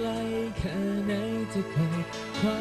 ไกลแค่ไหนจะเคยคว้า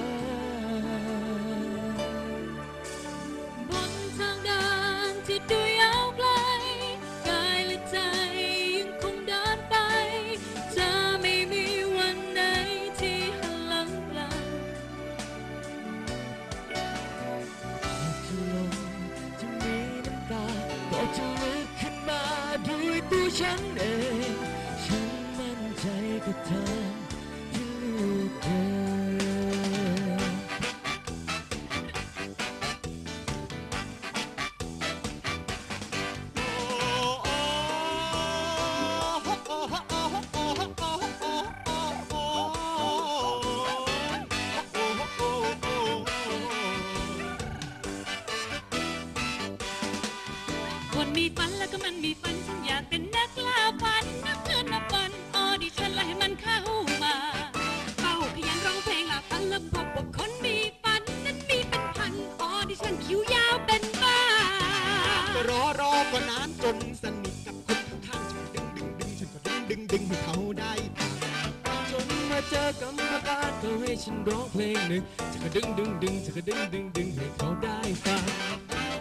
พลงหนึ่งจะกระดึงดึงดึงจะกระดึงดึงดึงให้เขาได้ฟัง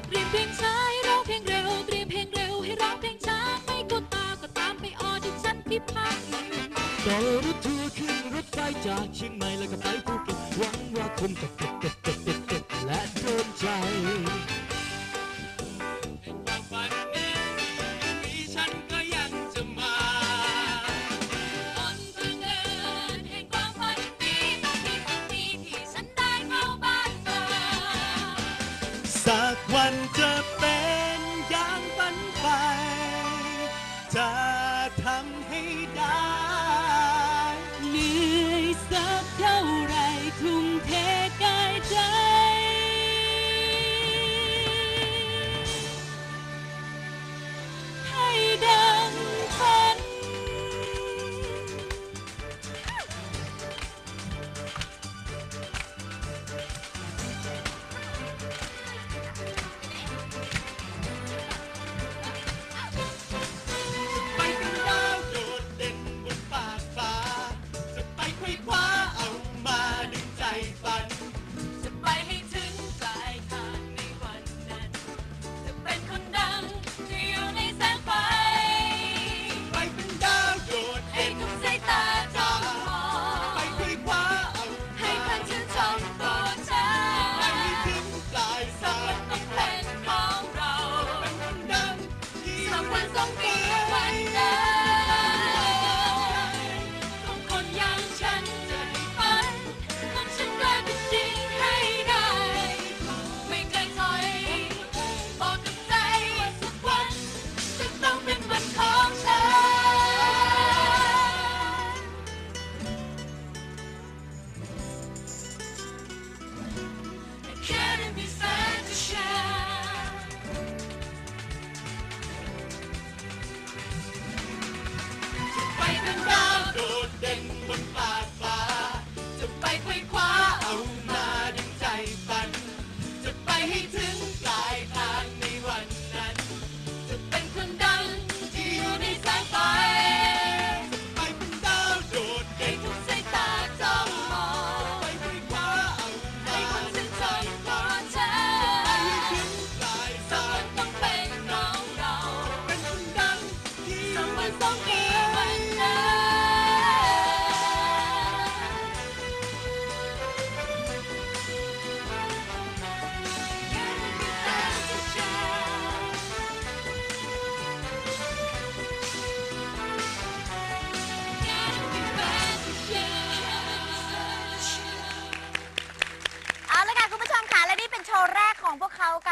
เรียนเพลงช้าให้ร้องเพลงเร็วเรียมเพลงเร็วให้ร้องเพลงช้าไม่กดตาก็ตามไปออดิฉันที่พักต่อรถทัวร์ขึ้นรถไฟจากเชียงใหม่แล้วก็ไป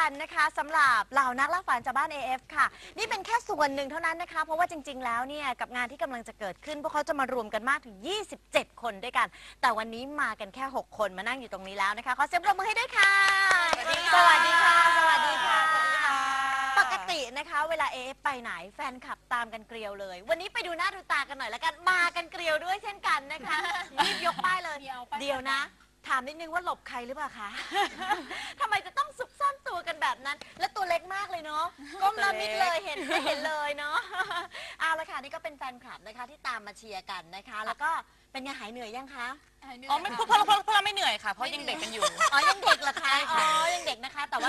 ันนะคะสำหรับเหล่านักล่าฝันจากบ้าน AF ค่ะ นี่เป็นแค่ส่วนหนึ่งเท่านั้นนะคะ เพราะว่าจริง ๆ แล้วเนี่ยกับงานที่กำลังจะเกิดขึ้น พวกเขาจะมารวมกันมากถึง 27 คนด้วยกัน แต่วันนี้มากันแค่ 6 คนมานั่งอยู่ตรงนี้แล้วนะคะขอเสียงปรบมือให้ด้วยค่ะ สวัสดีค่ะ สวัสดีค่ะ ปกตินะคะเวลา AF ไปไหนแฟนคลับตามกันเกลียวเลย วันนี้ไปดูหน้าดูตากันหน่อยละกันมากันเกลียวด้วยเช่นกันนะคะรีบยกป้ายเลย เดี๋ยวนะ ถามนิดนึงว่าหลบใครหรือเปล่าคะ ทำไมจะต้องซุกซ่อนตัวกันแบบนั้น และตัวเล็กมากเลยเนาะ ก้มละมิดเลยเห็นไม่เห็นเลยเนาะ เอาละค่ะนี่ก็เป็นแฟนคลับนะคะที่ตามมาเชียร์กันนะคะ แล้วก็เป็นไงหายเหนื่อยยังคะหาอ๋อไม่พวกเราพวกเราพวกเราไม่เหนื่อยค่ะ เพราะยังเด็กกันอยู่ อ๋อ ยังเด็กเหรอคะ อ๋อ ยังเด็กนะคะ แต่ว่า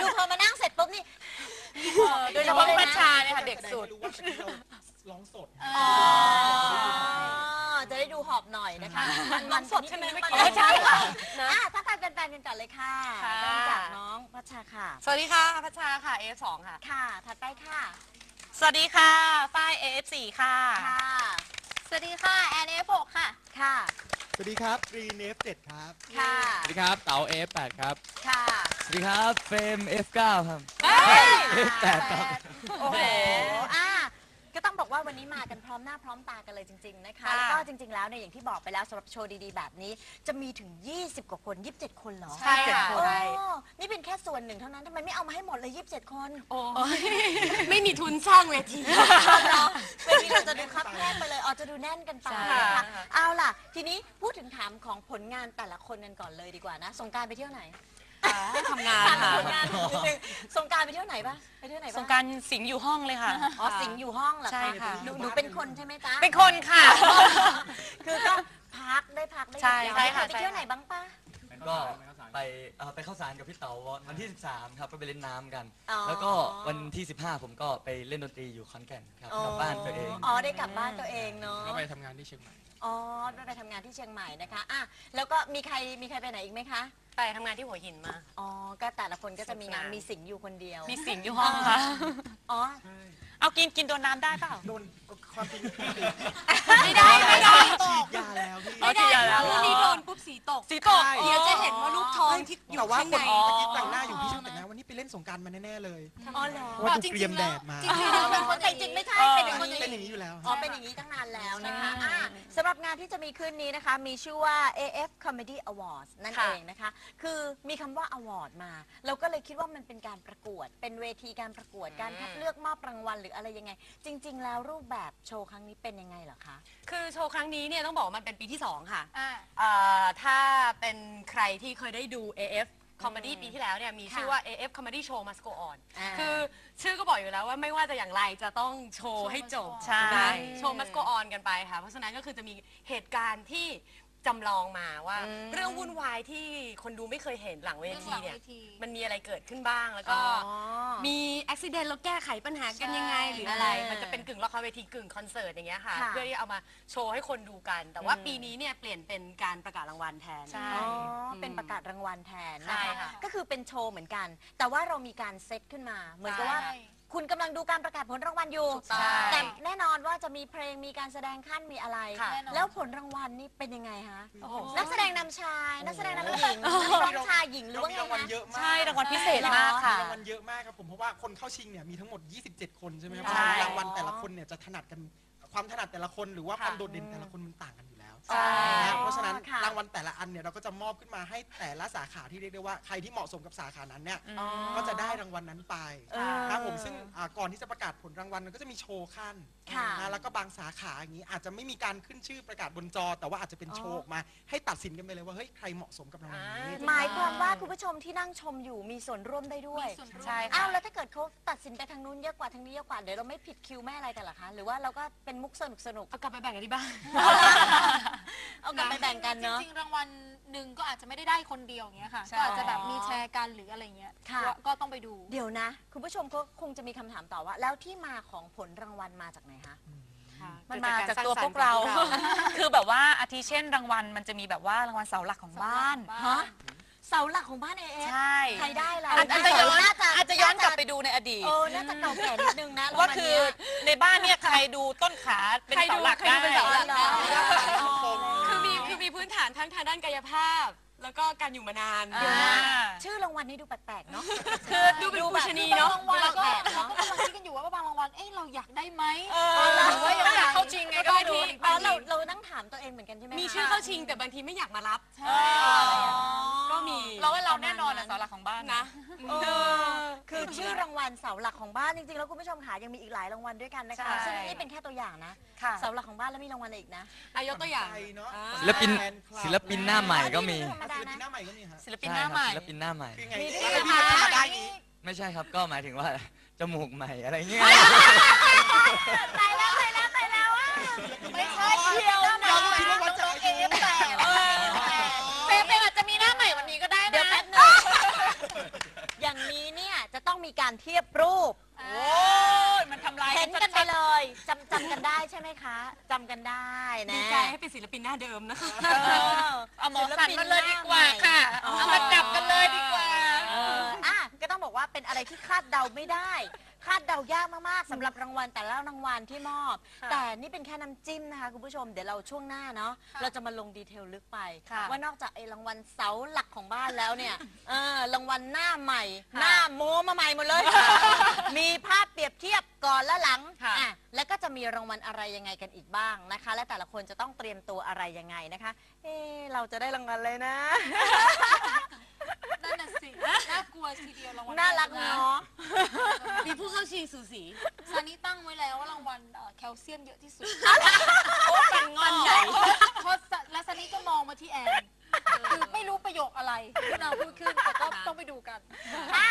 ดูพอมานั่งเสร็จปุ๊บนี่ โดยเฉพาะประชาเนี่ยค่ะ เด็กสุดร้ร้องสด อ๋อ ได้ดูหอบหน่อยนะคะ มันสดใช่ไหมไม่อ๋อใช่ค่ะอะทักทายแฟนๆกันก่อนเลยค่ะค่ะ เริ่มจากน้องพัชชาค่ะ สวัสดีค่ะพัชชาค่ะ F2 ค่ะ ค่ะ ถัดไปค่ะ สวัสดีค่ะฝ้าย F4 ค่ะ ค่ะ สวัสดีค่ะแอนเอฟกค่ะ ค่ะ สวัสดีครับรีเนฟเจ็ดครับ ค่ะ สวัสดีครับ เต๋า F8 ครับ ค่ะ สวัสดีครับ เฟรม F9 ครับ F8 ครับ โอ้โหอะก็ต้องบอก ว่าวันนี้มากันพร้อมหน้าพร้อมตากันเลยจริง ๆ นะคะค่ะ แล้วก็จริง ๆ แล้วเนี่ยอย่างที่บอกไปแล้วสำหรับโชว์ดีๆ แบบนี้ จะมีถึง 20 กว่าคน 27 คนเหรอใช่ค่ะ โอ้นี่เป็นแค่ส่วนหนึ่งเท่านั้นทำไมไม่เอามาให้หมดเลย 27 คนโอ้ยไม่มีทุนสร้างเวทีเนาะเวทีเราจะดูคับแคบไปเลยอ๋อจะดูแน่นกันไปใช่นะคะค่ะเอาล่ะ ทีนี้พูดถึงถามของผลงานแต่ละคนกันก่อนเลยดีกว่านะ สงกรารไปเที่ยวไหน ทำงานถามค่ะผลงานนิดนึงสงกรารไปเที่ยวไหนปะไปเที่ยวไหนสบ้างงกรารสิงห์อยู่ห้องเลยค่ะ อ๋อสิงห์อยู่ห้องเหรอใช่คะค่ะ หนูหนูเป็นคนใช่ไหมจ๊ะเป็นคนค่ะ คือก็พักได้พักได้ใช่ยาวใช่ค่ะ ไปเที่ยวไหนบ้างปะ ก็ ไปเอ่อไปเข้าสารกับพี่เต๋าวันที่ 13 ครับก็ไปเล่นน้ำกัน อ๋อ แล้วก็วันที่ 15 ผมก็ไปเล่นดนตรีอยู่ขอนแก่นครับกลับบ้านตัวเอง อ๋อ ได้กลับบ้านตัวเองเนาะ ก็ไปทำงานที่เชียงใหม่ อ๋อ ได้ไปทำงานที่เชียงใหม่นะคะ อะ แล้วก็มีใคร มีใครไปไหนอีกไหมคะ ไปทำงานที่หัวหินมา อ๋อ ก็แต่ละคนก็จะมีงานสนุกสนานมีสิงห์อยู่คนเดียว มีสิงห์อยู่ห้องค่ะ อ๋อ เอากินกินโดนน้ำได้เปล่า โดนความจริงไม่ได้ไม่ได้ฉีดยาแล้วพี่เอาที่ยาแล้ววันนี้โดนปุ๊บสีตกสีตก ใช่ เดี๋ยวจะเห็นว่าลูกทองที่อยู่แต่ว่าข้างคในนตะกี้แต่งหน้าอยู่พี่ช่างแต่งหน้าวันนี้ไปเล่นสงกรารมาแน่ๆเลยอ๋อเหรอ เพราะว่าดูเตรียมแดดมาจริงๆแล้วเป็นคนแต่จริงๆไม่ใช่เออเป็นอย่างเป็นนี้เป็นอย่างนี้อยู่แล้ว อ๋อเป็นอย่างนี้ตั้งนานแล้วนะคะใช่อะสำหรับงาน ที่จะมีขึ้นนี้นะคะ มีชื่อว่า AF Comedy Awards นั่นค่ะเองนะคะ คือมีคำว่า award มา เราก็เลยคิดว่ามันเป็นการประกวด เป็นเวทีการประกวด การคัดเลือกมอบรางวัลหรืออะไรยังไง จริง ๆ แล้วรูปแบบโชว์ครั้งนี้เป็นยังไงเหรอคะ คือโชว์ครั้งนี้เนี่ยต้องบอกว่ามันเป็นปีที่ 2 ค่ะอ่า เอ่อถ้าเป็นใครที่เคยได้ดู AF Comedy ปีที่แล้วเนี่ยมีชื่อว่า AF Comedy Show Must Go On อ่าคือชื่อก็บอกอยู่แล้วว่าไม่ว่าจะอย่างไรจะต้องโชว์ให้จบใช่ นะโชว์ Must Go On กันไปค่ะ เพราะฉะนั้นก็คือจะมีเหตุการณ์ที่ จำลองมาว่า อืมเรื่องวุ่นวายที่คนดูไม่เคยเห็นหลังเวทีเนี่ย เรื่องหลังเวที มันมีอะไรเกิดขึ้นบ้างแล้วก็อ๋อมีอุบิเหตุแล้วแก้ไขปัญหากันยังไงใช่หรืออะไรอ่ามัมันจะเป็นกึ่งละครเวทีกึ่งคอนเสิร์ตอย่างเงี้ยค่ะ ค่ะ เพื่อที่เอามาโชว์ให้คนดูกัน แต่ว่าอืมปีนี้เนี่ยเปลี่ยนเป็นการประกาศรางวัลแทน ใช่ อ๋อมเป็นประกาศรางวัลแทนใช่นะคะค่ะก็คือเป็นโชว์เหมือนกัน แต่ว่าเรามีการเซตขึ้นมา เหมือนกับว่าใช่ คุณกำลังดูการประกาศผลรางวัลอยู่ถูกต้อง แต่แน่นอนว่าจะมีเพลงมีการแสดงขั้นมีอะไร ค่ะแน่นอน แล้วผลรางวัลนี่เป็นยังไงคะโอ้โห นักแสดงนำชาย นักแสดงนำหญิงนักร้องชายหญิงหรือเราว่ามีไงรางวัลคะเยอะมากใช่รางวัลพิเศษมากค่ะ มีรางวัลเยอะมากครับผมเพราะว่าคนเข้าชิงเนี่ยมีทั้งหมด 27 คนใช่ไหมครับใช่ รางวัลแต่ละคนเนี่ยจะถนัดกันความถนัดแต่ละคนหรือว่าค่ะความโดดเด่นแต่ละคนมันต่างกันอยู่แล้ว ใช่นะเพราะฉะนั้นค่ะ รางวัลแต่ละอันเนี่ยเราก็จะมอบขึ้นมาให้แต่ละสาขาที่เรียกได้ว่าใครที่เหมาะสมกับสาขานั้นเนี่ยอ๋อ ก็จะได้รางวัลนั้นไปเออครับผมซึ่งอ่าก่อนที่จะประกาศผลรางวัลมันก็จะมีโชว์ขั้นค่ะนะแล้วก็บางสาขาอย่างนี้อาจจะไม่มีการขึ้นชื่อประกาศบนจอ แต่ว่าอาจจะเป็นโชอ๋ว์อออกมา ให้ตัดสินกันไปเลยว่าเฮ้ยใครเหมาะสมกับรางวัลนี้ อ่าหมายความว่าคุณผู้ชมที่นั่งชมอยู่มีส่วนร่วมได้ด้วยมีส่วนร่วม ใช่ค่ะ อ้าวแล้วถ้าเกิดเขาตัดสินไปทางนู้นเยอะกว่าทางนี้เยอะกว่าเดี๋ยวเราไม่ผิดคิวไม่อะไรกันเหรอคะ หรือว่าเราก็เป็นมุกสนุกสนุกเอากลับไปแบ่งกันที่บ้านๆเอากลับไปแบ่งกันเนาะ จริงๆรางวัลหนึ่งก็อาจจะไม่ได้ได้คนเดียวอย่างเงี้ยค่ะ ใช่ ก็อาจจะแบบมีแชร์กันหรืออะไรเงี้ยค่ะ ก็ก็ต้องไปดู เดี๋ยวนะ คุณผู้ชมก็คงจะมีคำถามต่อว่า แล้วที่มาของผลรางวัลมาจากไหนคะ มันมาจากตัวพวกเรา คือแบบว่าอาทิเช่นรางวัลมันจะมีแบบว่ารางวัลเสาหลักของบ้าน ฮะ เสาหลักของบ้านเอเอฟใช่ใครได้ล่ะอาจจะย้อนน่าจะอาจจะย้อนกลับไปดูในอดีต เออน่าจะเก่าแก่นิดนึงนะว่าคือในบ้านเนี่ยใครดูต้นขาเป็นเสาหลักได้ใครดูเป็นเสาหลักได้คือมีคือมีพื้นฐานทั้งทางด้านกายภาพ แล้วก็การอยู่มานานเดี๋ยวนะอ่าชื่อรางวัลนี้ดูแปลกๆเนาะ คือดูเป็นปูชนีเนาะ บางรางวัลเราก็แปลกๆเราเนาะก็กำลังคิดกันอยู่ว่าบางรางวัลเอ๊ะเราอยากได้ไหมเออ หรือว่ายังอยากเข้าจริงไงก็บางทีอ๋อบางเราทีเรานั่งถามตัวเองเหมือนกันใช่ไหมคะมีชื่อเข้าชิงแต่บางทีไม่อยากมารับ ใช่ก็มีเราว่าเราแน่นอนอะเสาหลักของบ้านนะเออคือชื่อรางวัลเสาหลักของบ้านจริงๆแล้วคุณผู้ชมค่ะยังมีอีกหลายรางวัลด้วยกันนะคะ ใช่ ซึ่งนี่เป็นแค่ตัวอย่างนะค่ะ เสาหลักของบ้านแล้วมีรางวัลอะไรอีกนะอายกตัวอย่างใจเนอะอ่าศิลปินศิลปินหน้าใหม่ก็มี ธรรมดาศิลปินหนะน้าใหม่ก็มีฮะศิลปินใช่หน้าครับใหม่ ศิลปินหน้าใหม่ คือไงมีด้วยแล้วเหรอพี่พัชชาได้นี้ไม่ใช่ครับก็หมายถึงว่าจมูกใหม่อะไรเงี้ยตายแล้วตายแล้วตายแล้วอะไม่ใช่เที่ยวนะเราก็คิดว่าวัดจากอายุเฟย์เฟย์อาจจะมีหน้าใหม่วันนี้ก็ได้นะ เดี๋ยวแป๊บนึงอย่างนี้เนี่ยจะต้องมีการเทียบรูป โอ้ยมันทำลายเห็นกันไปชัดเลยจำจำกันได้ใช่ไหมคะจำกันได้ๆนะดีใจให้เป็นศิลปินหน้าเดิมนะคะ เออเอาหมอสันมาเลยดีกว่าค่ะอ๋อเอามาจับกันเลยดีกว่า เอออะก็ต้อง บอกว่าเป็นอะไรที่คาดเดาไม่ได้ คาดเดายากมากๆสำหรับรางวัลแต่ละรางวัลที่มอบ ค่ะแต่นี่เป็นแค่น้ำจิ้มนะคะคุณผู้ชมเดี๋ยวเราช่วงหน้าเนาะเราจะมาลงดีเทลลึกไป ค่ะ ว่านอกจากไอ้รางวัลเสาหลักของบ้านแล้วเนี่ยเออรางวัลหน้าใหม่ค่ะหน้าโมมาใหม่หมดเลย มีภาพเปรียบเทียบก่อนและหลังค่ะ อะแล้วก็จะมีรางวัลอะไรยังไงกันอีกบ้างนะคะ และแต่ละคนจะต้องเตรียมตัวอะไรยังไงนะคะ เอะเราจะได้รางวัลเลยนะ นั่นน่ะสิ น่ากลัวทีเดียวรางวัลน่ารักเนาะมีผู้เข้าชิงสูสีซานี่ตั้งไว้แล้วว่ารางวัลเอ่อแคลเซียมเยอะที่สุดเป็นงอนใหญ่เพราะซะแล้วซานี่ก็มองมาที่แอนคือไม่รู้ประโยคอะไรที่นางพูดขึ้นแต่ก็ต้องไปดูกัน อะ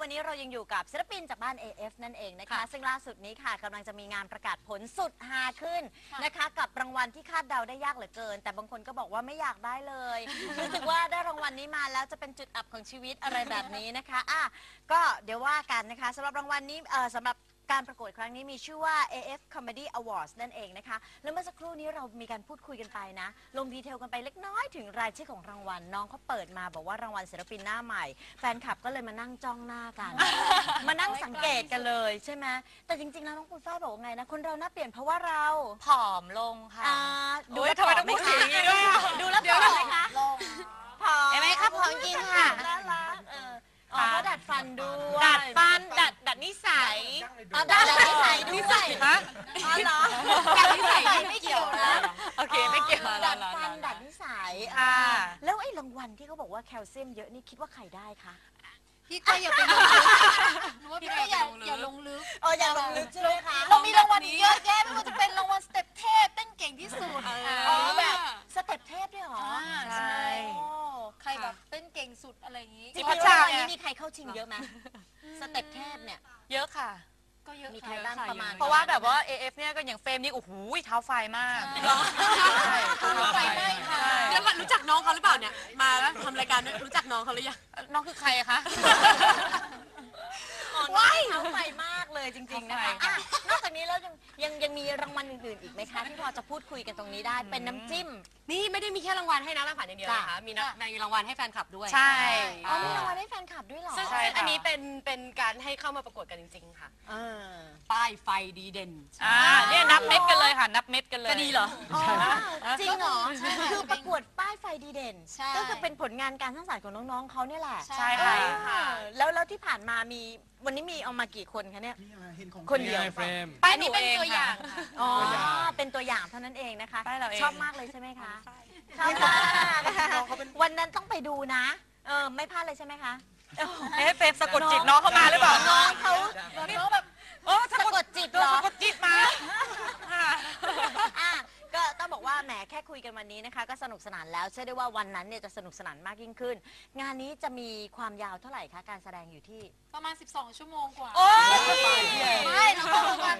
วันนี้เรายังอยู่กับศิลปินจากบ้าน AF นั่นเองนะคะ ซึ่งล่าสุดนี้ค่ะกำลังจะมีงานประกาศผลสุดฮาขึ้นนะคะ กับรางวัลที่คาดเดาได้ยากเหลือเกิน แต่บางคนก็บอกว่าไม่อยากได้เลยรู้สึกว่าได้รางวัลนี้มาแล้วจะเป็นจุดอับของชีวิตอะไรแบบนี้นะคะอะก็เดี๋ยวว่ากันนะคะสำหรับรางวัลนี้เอ่อสำหรับ การประกวดครั้งนี้มีชื่อว่า AF Comedy Awards นั่นเองนะคะ แล้วเมื่อสักครู่นี้เรามีการพูดคุยกันไปนะ ลงดีเทลกันไปเล็กน้อยถึงรายชื่อของรางวัล น้องเขาเปิดมาบอกว่ารางวัลศิลปินหน้าใหม่ แฟนคลับก็เลยมานั่งจ้องหน้ากัน มานั่งสังเกตกันเลยใช่ไหมแต่จริงๆ แล้วน้องปุ้ยฝ้ายบอกว่าไงนะ คนเราหน้าเปลี่ยนเพราะว่าเราผอมลงค่ะอ่าดูโอ๊ยแล้วทำไมผต้ออมงไหมพูดคะอย่างนี้ด้วยอะดูแล้วผอมไหมคะผอมเห็นไหมคะผอมจริงค่ะน่ารักเอออ๋อเพราะดัดฟันด้วย ดัดฟันดัด ดัดนิสัยอ๋อดัดนิสัยด้วยฮะอ๋อเหรอดัดนิสัยไม่เกี่ยวนะโอเคไม่เกี่ยวอ๋อดัดฟันดัดนิสัยค่ะอ่าแล้วไอ้รางวัลที่เขาบอกว่าแคลเซียมเยอะนี่คิดว่าใครได้คะพี่ก็อย่าไปลงลึกหนูว่าพี่ก็อย่าอย่าลงลึกเอออย่าลงลึกใช่ไหมคะเรามีรางวัลอีกเยอะแยะไม่ว่าจะเป็นรางวัลสเต็ปเทพเต้นเก่งที่สุดอ๋อแบบสเต็ปเทพด้วยเหรออ่าใช่โอ้ใครแบบเต้นเก่งสุดอะไรอย่างนี้ที่พัพัชชชาชาไงนี่มีใครเข้าชิงเยอะไหม สเต็ปเทพเนี่ย เยอะค่ะ ก็เยอะมีใครค่ะบ้างประมาณ เพราะว่าแบบว่า AF เนี่ยก็อย่างเฟรมนี่โอ้โหเท้าไฟมากไฟไหม้ค่ะเดี๋ยวก่อนรู้จักน้องเขาหรือเปล่าเนี่ย มาแล้วทำรายการด้วยรู้จักน้องเขาหรือยัง น้องคือใครคะว้ายเขาไปมาก เลยจริง ๆ นะคะเข้าไปค่ะอะนอกจากนี้แล้วยังยังยังมีรางวัลอื่นๆอีกไหมคะที่พอจะพูดคุยกันตรงนี้ได้เป็นน้ำจิ้ม นี่ไม่ได้มีแค่รางวัลให้นักล่าฝันอย่างเดียวนะคะมีนักมีรางวัลให้แฟนคลับด้วยใช่ อ๋อมีรางวัลให้แฟนคลับด้วยเหรอซึ่งใช่ซึ่งค่ะ อันนี้เป็นเป็นการให้เข้ามาประกวดกันจริง ๆ ค่ะ เออ ป้ายไฟดีเด่น อ่าเนี่ยนับเม็ดกันเลยค่ะนับเม็ดกันเลยจะดีเหรอ อ๋อจริงเหรอใช่คือประกวดป้ายไฟดีเด่น ใช่ก็คือเป็นผลงานการสร้างสรรค์ของน้องๆเขาเนี่ยแหละใช่ค่ะ เออ แล้วแล้วที่ผ่านมามีวันนี้มีเอามากี่คนคะเนี่ยนี่อะไรเห็นของคนเดียว เฟรม ป้ายนี้เป็นตัวอย่างอ๋อ เป็นตัวอย่างเท่านั้นเองนะคะป้ายเราเอง ชอบมากเลยใช่ไหมคะชอบมากวันนั้นต้องไปดูนะ เออไม่พลาดเลยใช่ไหมคะเอ๊ะเฟรมสะกดจิตน้องเข้ามาหรือเปล่าน้องเขาน้องแบบ โอ้สะกดจิตเหรอ สะกดจิตมาค่ะอะ ก็ต้องบอกว่าแหมแค่คุยกันวันนี้นะคะ ก็สนุกสนานแล้ว เชื่อได้ว่าวันนั้นเนี่ยจะสนุกสนานมากยิ่งขึ้น งานนี้จะมีความยาวเท่าไหร่คะการแสดงอยู่ที่ ประมาณ 12 ชั่วโมงกว่า โอ้ยไม่เราก็ประมาณ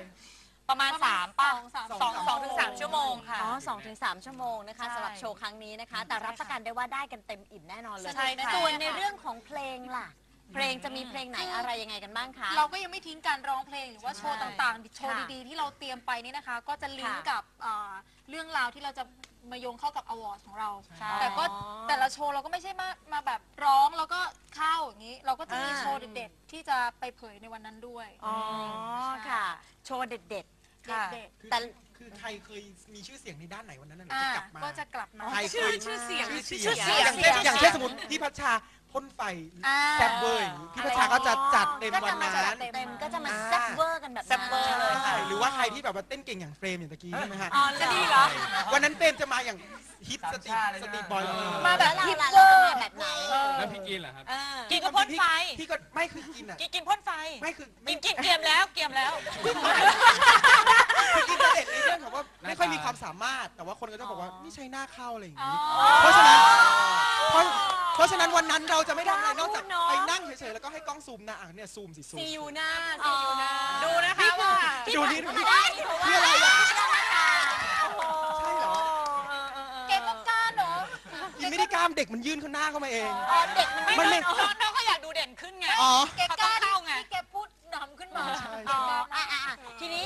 ประมาณสามป่ะสองสามสองสองถึงสามชั่วโมงค่ะ อ๋อสองถึงสามชั่วโมงนะคะใช่สำหรับโชว์ครั้งนี้นะคะ แต่รับประกันได้ว่าได้กันเต็มอิ่มแน่นอนเลย ใช่ค่ะ ส่วนในเรื่องของเพลงล่ะ เพลงจะมีเพลงไหนอะไรยังไงกันบ้างคะ เราก็ยังไม่ทิ้งการร้องเพลงหรือว่าโชว์ใช่ต่างๆ โชว์ค่ะดีๆ ที่เราเตรียมไปนี่นะคะ ก็จะลิงก์ค่ะกับเอ่อเรื่องราวที่เราจะมาโยงเข้ากับอวอร์ดของเรา ใช่ แต่ก็อ๋อแต่ละโชว์เราก็ไม่ใช่มามาแบบร้องแล้วก็เข้าอย่างนี้ เราก็จะมีอ่า โชว์เด็ดๆที่จะไปเผยในวันนั้นด้วย อ๋อค่ะ โชว์เด็ด ค่ะ เด็ดคือแต่ คือใครเคยมีชื่อเสียงในด้านไหนวันนั้นน่ะๆอ่าจะกลับมา ก็จะกลับมา ใครเคยชื่อเสียงชื่อชื่เสีอยงเสียง อย่างเช่นอย่างเช่นสมมติพี่พัชชา พ่นไฟอ่า แซบเบอร์อย่างนี้พี่พัชชาก็จะจัดเต็มวันนั้นก็จะมาจัดๆเต็มก็จะมาอ่าแซ่บเวอร์กันแบบแซ่บเวอร์เลยค่ะ ใช่หรือว่าใครที่แบบว่าเต้นเก่งอย่างเฟรมอย่างตะกี้ใช่ไหมฮะอ๋อจะดีเหรอ วันนั้นเฟรมจะมาอย่างฮิตสตรีทสตรีทบอยมาแบบฮิฮิปปเวเวออร์ร์แบบไหน แล้วพี่กินเหรอครับเออกินก็พ่นไฟพี่ก็ไม่คือกินอะกินกินพ่นไฟไม่คือกิไม่นกินเกรียมแล้วเกรียมแล้ว คือกินจะเด็ดในเรื่องของว่าไม่ค่อยมีความสามารถ แต่ว่าคนก็จะบอกว่านี่ใช้หน้าเข้าอะไรอย่างอ๋อนี้ เพราะฉะนั้นเพราะ เพราะฉะนั้นวันนั้นเราจะไม่ทำอะไรนอกจากเนอะ ไปนั่งเฉยๆแล้วก็ให้กล้องซูมหน้าอะเนี่ยซูมสิซูม ซียูหน้าซียูหน้าดูนะคะว่าดูนี่ดูนี่ได้เพราะว่าคืออะไรอะโอ้โหใช่เหรอเก่งกล้าเนาะกินไม่ได้กล้ามเด็กมันยื่นเข้าหน้าเข้ามาเอง อ๋อเด็กมันไม่มันน้ไม่องน้องน้องก็อยากดูเด่นขึ้นไง อ๋อแกกล้าเขาต้องเข้าไงที่แกพูดนำขึ้นมาใช่อ๋ออะอะอะทีนี้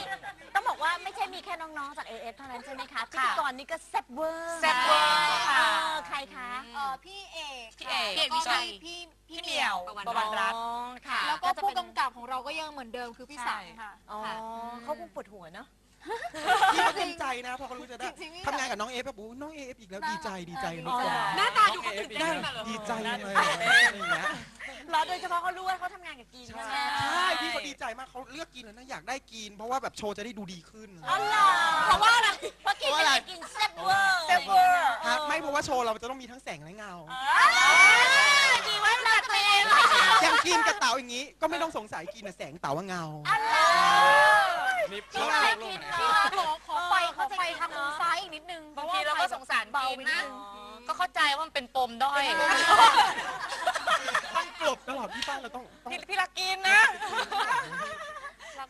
ต้องบอกว่าไม่ใช่มี แค่น้องๆจาก AF เท่านั้นใช่ไหมคะพิธีกรนี่ก็แซ่บเวอร์แซ่บเวอร์ค่ะ เออใครคะเอ่อพี่เอกพี่เอกค่ะวิชัยพี่พี่พี่เหเหมีมียยววประวันรัตน์อ๋อค่ะ แล้วก็จะผู้เป็นกำกับของเราก็ยังเหมือนเดิมคือพี่สังค่ะ อ๋อเขาคงปวดหัวเนาะ พี่ก็เต็มใจนะเพอเขารู้จะได้จริงๆทำงานกับน้องเอฟแบบโอ้น้องเอฟอีกแล้วดีใจดีใจอ๋อดีใจหน้าตาดูเขาตื่นเต้นได้ขนาดเลยดีใจเลยอะไรอย่างเงี้ย เหรอโดยเฉพาะเขารู้ว่าเขาทำงานกับกีนใช่ไหมใช่พี่เขาดีใจมากเขาเลือกกินแล้วนะอยากได้กิน เพราะว่าแบบโชว์จะได้ดูดีขึ้นอ๋อเหรอเพราะว่าอะไรเพราะกินเพราะอะไรจะกินแซ่บเวอร์แซ่บเวอร์ครับไม่เพราะว่าโชว์เราจะต้องมีทั้งแสงและเงาดีว่าหนักไปเองเลยอย่างกินกับเต๋าอย่างนี้ ก็ไม่ต้องสงสัยกินน่ะแสงเต๋าว่าเงานี่พี่อะไรกิน เนาขอขอไฟขอไฟทางมือซ้ายอีกนิดนึงบางทีเราก็สงสารเบานไปนะนิดนึงก็เข้าใจว่ามันเป็นปมด้อยต้องกลบตลอดพี่ป้านเราต้องต้องพี่พี่รักกินนะ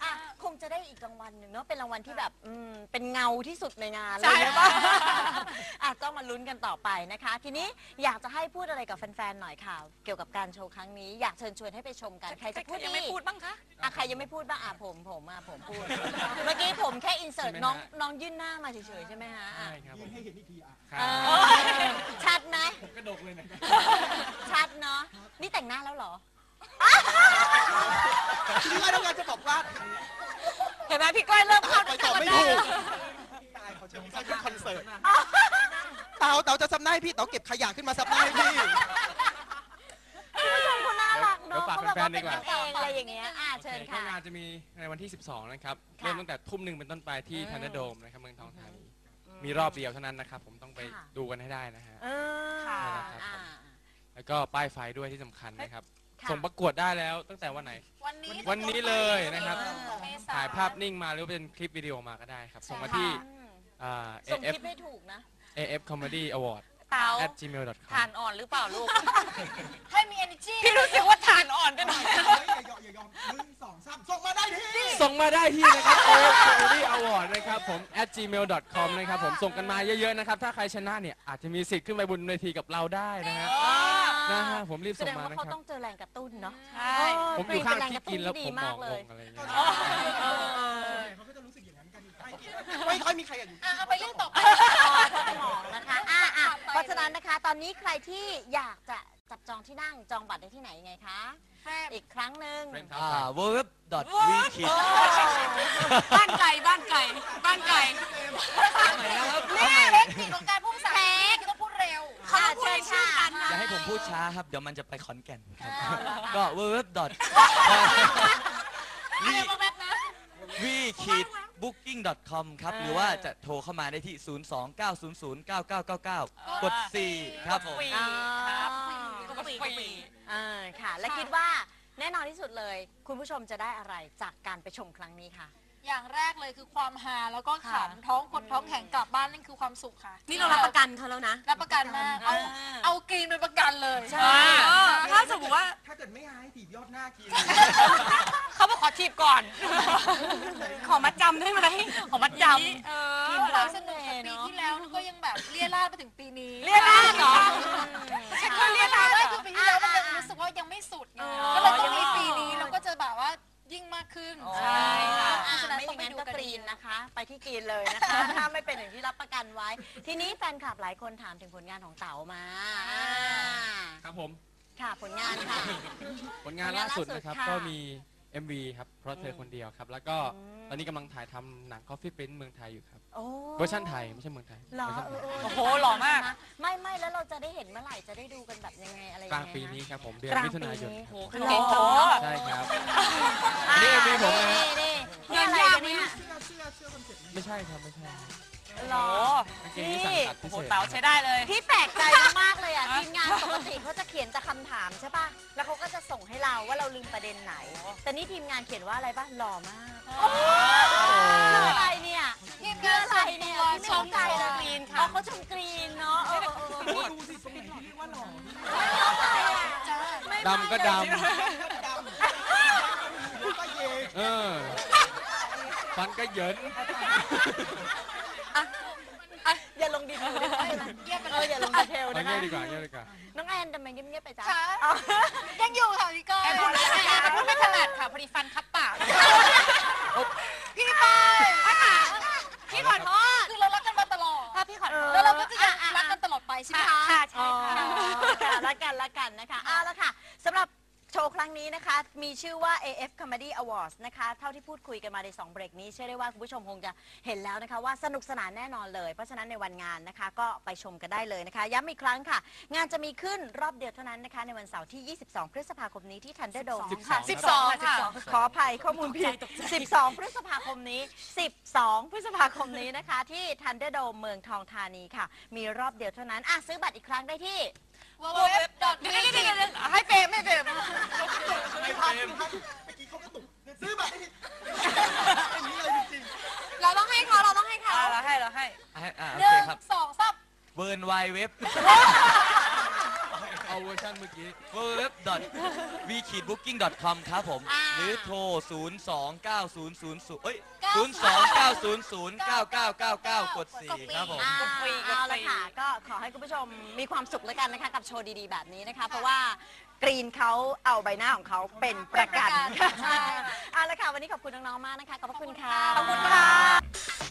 อะคงจะได้อีกรางวัลหนึ่งเนาะเป็นรางวัลที่แบบอืมเป็นเงาที่สุดในงานเลใช่ยป่ะอะก็มาลุ้นกันต่อไปนะคะ ทีนี้อยากจะให้พูดอะไรกับแฟนๆหน่อยค่ะ เกี่ยวกับการโชว์ครั้งนี้อยากเชิญชวนให้ไปชมกันใครจะพูดยังไม่พูดบ้างคะ อะใครยังไม่พูดบ้างอะผมผมอะผมพูด เมื่อกี้ผมแค่อินเสิร์ตน้องน้องยื่นหน้ามาเฉยๆใช่ไหมฮะอะใช่ครับผมให้เห็นอีกทีอะ ครัเอบอชัดไหม ผมกระดกเลยนะ ชัดเนาะนี่แต่งหน้าแล้วเหรอ พี่ว่าต้องการจะบอกว่าเห็นไหมพี่ก้อยเริ่มเข้าไปต่อไม่ถูกตายเขาจะมีขึ้นคอนเสิร์ตเต๋าเต๋าจะซับหน้าให้พี่เต๋าเก็บขยะขึ้นมาซับหน้าให้พี่คุณผู้ชมเขาน่ารักเดี๋ยวเนาะฝากเขาแบบแฟว่านๆดีเป็นกว่ากันเองอะไรอย่างเงี้ยอะเชิญโอคค่ะงานจะมีในวันที่ 12 นะครับค่ะเริ่มตั้งแต่ทุ่มหนึ่งเป็นต้นไปที่อืมทันเดอร์โดมนะครับเมืองทองธานีมีรอบเดียวเท่านั้นนะครับ ผมต้องไปค่ะดูกันให้ได้นะฮะเออค่ะอ่าแล้วก็ป้ายไฟด้วยที่สำคัญนะครับ ค่ะ ส่งประกวดได้แล้วตั้งแต่วันไหน วันนี้วันนี้เลยนะครับ เมษถ่ายภาพนิ่งมาหรือเป็นคลิปวิดีโอมาก็ได้ครับ ส่งมาที่อืมอ่า ส่งค AF ลิปให้ถูกนะ AF Comedy Award เตา at gmail.com ทานอ่อนหรือเปล่าลูก ให้มี energy พี่รู้สึกว่าทานอ่อนไปหน่อยเฮ้ยอย่ายอมอย่ายอมหนึ่งสองสามส่งมาได้ที่ ส่งมาได้ที่นะครับ AF Comedy Award นะครับผม at gmail.com นะครับผมส่งกันมาเยอะๆนะครับ ถ้าใครชนะเนี่ย อาจจะมีสิทธิ์ขึ้นไปบนเวทีกับเราได้นะฮะ นะฮะผมรีบแสส่งดงมาว่านะเขาครับ ต้องเจอแรงกระตุ้นเนาะใช่ผมอยู่ข้างเป็นที่แรงระกินแล้วดีผมมมาอกงเลลย งอะไรอย่างเงี้ย เขาก็จะรู้สึกอย่างนั้นกันใกล้เคียงไม่ค่อยมีใครอยากอยู่ อะเอาไปเรื่องต่อไปอ๋อเพราะสมองนะคะอะอะเพราะฉะนั้นนะคะ ตอนนี้ใครที่อยากจะจับจองที่นั่งจองบัตรได้ที่ไหนยังไงคะ อีกครั้งหนึ่งเป็นครับ อ่า www.wekid บ้านไก่บ้านไก่บ้านไก่นี่เทคนิคของ ผมพูดช้าครับ เดี๋ยวมันจะไปขอนแก่นครับเอาเหรอคะก็ www. อะไรมาแบบนะ wekidbooking.com ครับ หรือว่าจะโทรเข้ามาได้ที่ 029009999 กด 4 ครับผมฟรีอ๋อครับก็ฟรีก็ฟรีเออค่ะ และคิดว่าแน่นอนที่สุดเลย คุณผู้ชมจะได้อะไรจากการไปชมครั้งนี้ค่ะ อย่างแรกเลยคือความฮาแล้วก็ค่ะ ขำท้องกดท้องแข็งกลับบ้านนั่นคือความสุขค่ะนี่เรารับประกันเขาแล้วนะ รับประกันมากเอาเอากรีนเป็นประกันเลยอ่าถ้าสมมติว่าถ้าเกิดไม่หายถีบยอดหน้ากิน เขามาขอทีบก่อน ขอมัดจำได้ไหมขอมัดจเออกินเราร้านสนุกกับเนปีอะที่แล้วแล้วก็ยังแบบเลี่ยราดไปถึงปีนี้ำเรียกได้เหรอฉันก็เลี่ยราดได้คือปีที่แล้วมันยังรู้สึกว่ายังไม่สุดไงก็เลยต้องมีปีนี้ ยิ่งมากขึ้นใช่ค่ะเพอ่าราะฉะนั้นไม่อต้องย่างไปนั้นดูก็กันกรีนนะคะ ไปที่กรีนเลยนะคะ ถ้าไม่เป็นอย่างที่รับประกันไว้ ทีนี้แฟนคลับหลายคนถามถึงผลงานของเต๋ามาอ่าครับผม ค่ะผลงานค่ะ ผลงานล่าสุดนะครับ ผลงานล่าสุดค่ะก็มี MV ครับ เพราะเธอคนเดียวครับ แล้วก็อืม ตอนนี้กำลังถ่ายทำหนัง Coffee Print เมืองไทยอยู่ครับโอ้เวอร์ชันไทย ไม่ใช่เมืองไทยเหรอเวอร์ชันเอไทอยเออโอ้โหหล่อมาก ไม่ไม่แล้วเราจะได้เห็นเมื่อไหร่จะได้ดูกันแบบยังไงอะไรยังกไงลางปีฮะนี้ครับผมเดือนกลางมิถุนายนปีนี้ ครับ โอ้โห เก่งจังเนอะ ใช่ครับอ่า นี่ MV ผมนะนี่นี่ยไม่ใช่ครับไม่ใช่หรอ กางเกงนี้สั่งตัดพิโอ้โหเศษเต๋าใช้ได้เลย พี่แปลกใจมากๆเลยอะทีมงานปกติเขาจะเขียนแต่คำถามใช่ป่ะ แล้วเขาก็จะส่งให้เราว่าเราลืมประเด็นไหน แต่นี่ทีมงานเขียนว่าอะไรป่ะหล่อมากคืออะไรเนี่ยคืออะไรเนี่ยพี่ไม่เข้าใจเลยชมกรีนค่ะ อ๋อเขาชมกรีนเนาะเออเออเออดูสิตรงไหนที่ว่าหล่อไม่เข้าใจอะไม่ดำก็ดำ เยำเออ ฟันก็เหยินอย่าลงดีเทลได้ไหมเอออย่าลงดีเทลเอาได้ไหมเงี้ยดีกว่าเงี้ยดีกว่า น้องแอนทำไมเงียบๆไปจ๊ะค่ะ อ๋อ ยังอยู่ค่ะพี่ก้อยแอนพูดไม่ได้แอนพูดไม่ถนัดค่ะพอดีฟันคับปาก พี่ปอย พี่ขอโทษ คือเรารักกันมาตลอด ถ้าพี่ขอโทษ แล้วเราก็จะยังรักกันตลอดไปใช่ไหมคะ ค่ะใช่ค่ะค่ะละกันละกันนะคะเอาละค่ะสำหรับโชว์ครั้งนี้นะคะ มี ชื่อว่า AF Comedy Awards นะคะ เท่าที่พูดคุยกันมาใน 2 เบรกนี้ เชื่อได้ว่าคุณผู้ชมคงจะเห็นแล้วนะคะ ว่าสนุกสนานแน่นอนเลย เพราะฉะนั้นในวันงานนะคะ ก็ไปชมกันได้เลยนะคะ ย้ำอีกครั้งค่ะ งานจะมีขึ้นรอบเดียวเท่านั้นนะคะ ในวันเสาร์ที่ 22 พฤษภาคมนี้ที่ Thunderdome ค่ะ12ค่ะ ขออภัยข้อมูลผิด 12 พฤษภาคมนี้ 12 พฤษภาคมนี้นะคะ ที่ Thunderdome เมืองทองธานีค่ะ มีรอบเดียวเท่านั้นอะซื้อบัตรอีกครั้งได้ที่ w w w เดี๋ยวเดี๋ยวเดี๋ยวเดี๋ยวให้เฟรมให้เฟรมไม่พลาดไม่พลาดเมื่อกี้เขากระตุกซื้อบัตรให้อย่างนี้เลยจริงเราต้องให้เขาเราต้องให้เขาอ่าเราให้เราให้อ่าโอหนึ่เคงครับสองสามเวิร์นไวเว็บ เอาเวอร์ชันเมื่อกี้ w w w v k i d b o o k i n g c o m ครับผม อ่า หรือโทร 0 2 9 0 0 0เอ้ย0 2 9 0 0 9 9 9 9 กด 4 ครับผม อ่าก็ฟรีก็เอาฟรี ละค่ะ ก็ขอให้คุณผู้ชมมีความสุขแล้วกันนะคะ กับโชว์ดีๆ แบบนี้นะคะ เพราะว่ากรีนเขาเอาใบหน้าของเขาเป็นประกันเป็นประกันใช่ เอาละค่ะ วันนี้ขอบคุณน้องๆ มากนะคะ ขอบพระคุณค่ะ ขอบคุณค่ะ